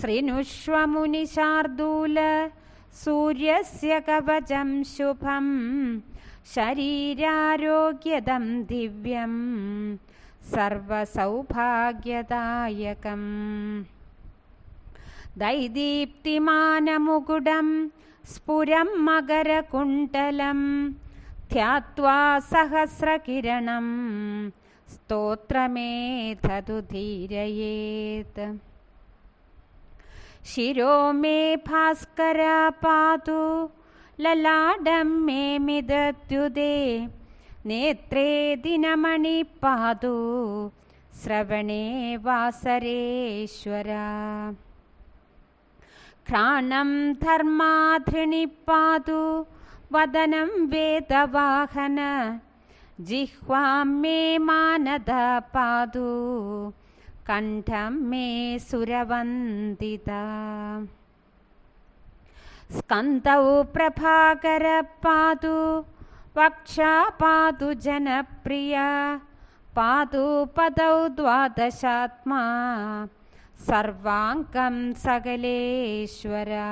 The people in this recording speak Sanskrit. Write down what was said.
शृणुष्वमुनिशार्दूल सूर्यस्य कवचं शुभं शरीरारोग्यदं दिव्यं सर्वसौभाग्यदायकम्। दैदीप्तिमानमुकुडं स्फुरं मकरकुण्डलं ध्यात्वा सहस्रकिरणं स्तोत्रमेधतु धीरयेत् शिरो मे भास्कर पातु ललाडं मे मिदत्युदे नेत्रे दिनमणि पातु श्रवणे वासरेश्वरा। घ्राणं धर्माधृणि पातु वदनं वेदवाहन जिह्वां मे मानद पातु कण्ठं मे सुरवन्दिता स्कन्दौ प्रभाकर पातु वक्षा पातु जनप्रिया पातु पदौ द्वादशात्मा सर्वाङ्गं सकलेश्वरा